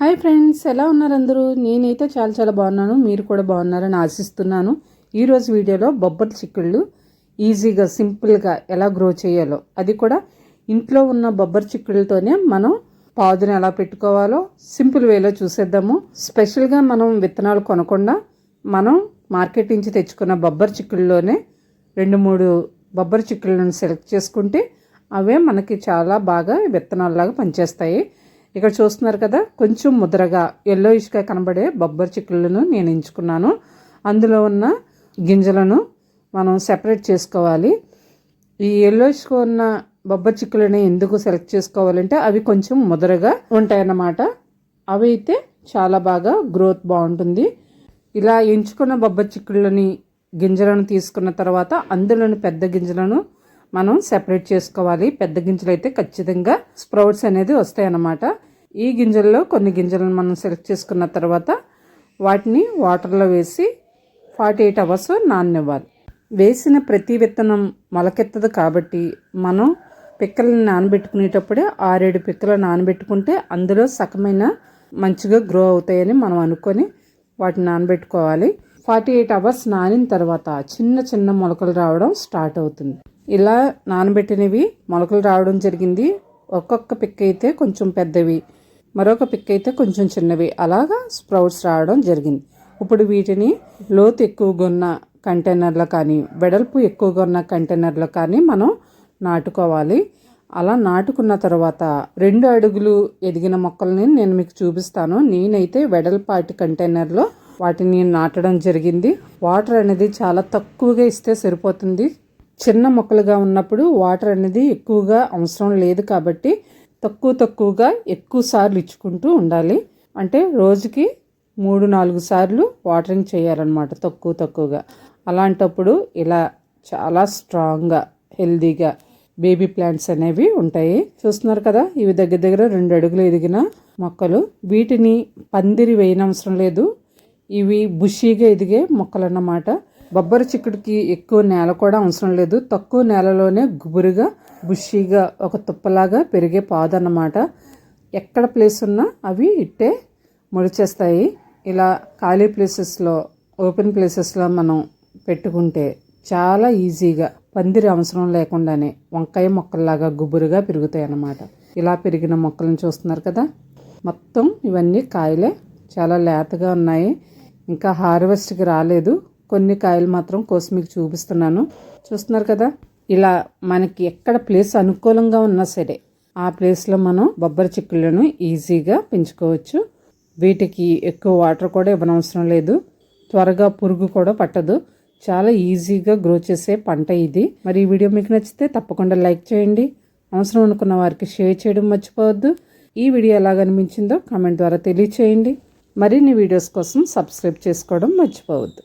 Hi friends ఎలా ఉన్నారు అందరూ? నేనైతే చాలా చాలా బాగున్నాను. మీరు కూడా బాగున్నారని ఆశిస్తున్నాను. ఈరోజు వీడియోలో బొబ్బరి చిక్కుళ్ళు ఈజీగా సింపుల్గా ఎలా గ్రో చేయాలో అది కూడా ఇంట్లో ఉన్న బొబ్బరి చిక్కుళ్ళతోనే మనం పాదుని ఎలా పెట్టుకోవాలో సింపుల్ వేలో చూసేద్దాము. స్పెషల్గా మనం విత్తనాలు కొనకుండా మనం మార్కెట్ నుంచి తెచ్చుకున్న బొబ్బరి చిక్కుళ్ళలోనే రెండు మూడు బొబ్బరి చిక్కుళ్ళను సెలెక్ట్ చేసుకుంటే అవే మనకి చాలా బాగా విత్తనాలలాగా పనిచేస్తాయి. ఇక్కడ చూస్తున్నారు కదా కొంచెం ముద్రగా ఎల్లోయిష్గా కనబడే బొబ్బరి చిక్కులను నేను ఎంచుకున్నాను. అందులో ఉన్న గింజలను మనం సెపరేట్ చేసుకోవాలి. ఈ ఎల్లోయిష్గా ఉన్న బొబ్బరి చిక్కులని ఎందుకు సెలెక్ట్ చేసుకోవాలంటే అవి కొంచెం ముదరగా ఉంటాయన్నమాట. అవి అయితే చాలా బాగా గ్రోత్ బాగుంటుంది. ఇలా ఎంచుకున్న బొబ్బరి చిక్కుళ్ళని గింజలను తీసుకున్న తర్వాత అందులోని పెద్ద గింజలను మనం సెపరేట్ చేసుకోవాలి. పెద్ద గింజలు అయితే ఖచ్చితంగా స్ప్రౌట్స్ అనేది వస్తాయి అన్నమాట ఈ గింజల్లో కొన్ని గింజలను మనం సెలెక్ట్ చేసుకున్న తర్వాత వాటిని వాటర్లో వేసి ఫార్టీ ఎయిట్ అవర్స్ నాననివ్వాలి. వేసిన ప్రతి విత్తనం మొలకెత్తదు కాబట్టి మనం పిక్కలను నానబెట్టుకునేటప్పుడే ఆరేడు పిక్కలు నానబెట్టుకుంటే అందులో సగమైన మంచిగా గ్రో అవుతాయని మనం అనుకొని వాటిని నానబెట్టుకోవాలి. ఫార్టీ ఎయిట్ అవర్స్ నానిన తర్వాత చిన్న చిన్న మొలకలు రావడం స్టార్ట్ అవుతుంది. ఇలా నానబెట్టినవి మొలకలు రావడం జరిగింది. ఒక్కొక్క పిక్ అయితే కొంచెం పెద్దవి మరొక పిక్ అయితే కొంచెం చిన్నవి. అలాగా స్ప్రౌట్స్ రావడం జరిగింది. ఇప్పుడు వీటిని లోతు ఎక్కువగా ఉన్న కంటైనర్లో కానీ వెడల్పు ఎక్కువగా ఉన్న కంటైనర్లో కానీ మనం నాటుకోవాలి. అలా నాటుకున్న తర్వాత రెండు అడుగులు ఎదిగిన మొక్కల్ని నేను మీకు చూపిస్తాను. నేనైతే వెడల్పాటి కంటైనర్లో వాటిని నాటడం జరిగింది. వాటర్ అనేది చాలా తక్కువగా ఇస్తే సరిపోతుంది. చిన్న మొక్కలుగా ఉన్నప్పుడు వాటర్ అనేది ఎక్కువగా అవసరం లేదు కాబట్టి తక్కువ తక్కువగా ఎక్కువ సార్లు ఇచ్చుకుంటూ ఉండాలి. అంటే రోజుకి మూడు నాలుగు సార్లు వాటరింగ్ చేయాలన్నమాట తక్కువ తక్కువగా. అలాంటప్పుడు ఇలా చాలా స్ట్రాంగ్గా హెల్దీగా బేబీ ప్లాంట్స్ అనేవి ఉంటాయి. చూస్తున్నారు కదా ఇవి దగ్గర దగ్గర రెండు అడుగులు ఎదిగిన మొక్కలు. వీటిని పందిరి వేయనవసరం లేదు. ఇవి బుషీగా ఎదిగే మొక్కలు అన్నమాట బొబ్బరి చిక్కుడికి ఎక్కువ నేల కూడా అవసరం లేదు. తక్కువ నేలలోనే గుబురుగా బుషీగా ఒక తుప్పలాగా పెరిగే పాదు అన్నమాట ఎక్కడ ప్లేస్ ఉన్నా అవి ఇట్టే ముడిచేస్తాయి. ఇలా ఖాళీ ప్లేసెస్లో ఓపెన్ ప్లేసెస్లో మనం పెట్టుకుంటే చాలా ఈజీగా పందిరి అవసరం లేకుండానే వంకాయ మొక్కల్లాగా గుబురుగా పెరుగుతాయి అన్నమాట. ఇలా పెరిగిన మొక్కలను చూస్తున్నారు కదా? మొత్తం ఇవన్నీ కాయలే. చాలా లేతగా ఉన్నాయి. ఇంకా హార్వెస్ట్కి రాలేదు. కొన్ని కాయలు మాత్రం కోసి మీకు చూపిస్తున్నాను. చూస్తున్నారు కదా? ఇలా మనకి ఎక్కడ ప్లేస్ అనుకూలంగా ఉన్నా సరే ఆ ప్లేస్లో మనం బొబ్బరి చిక్కులను ఈజీగా పెంచుకోవచ్చు. వీటికి ఎక్కువ వాటర్ కూడా ఇవ్వనవసరం లేదు. త్వరగా పురుగు కూడా పట్టదు. చాలా ఈజీగా గ్రో చేసే పంట ఇది. మరి ఈ వీడియో మీకు నచ్చితే తప్పకుండా లైక్ చేయండి. అవసరం అనుకున్న వారికి షేర్ చేయడం మర్చిపోవద్దు. ఈ వీడియో ఎలా అనిపించిందో కామెంట్ ద్వారా తెలియచేయండి. మరిన్ని వీడియోస్ కోసం సబ్స్క్రైబ్ చేసుకోవడం మర్చిపోవద్దు.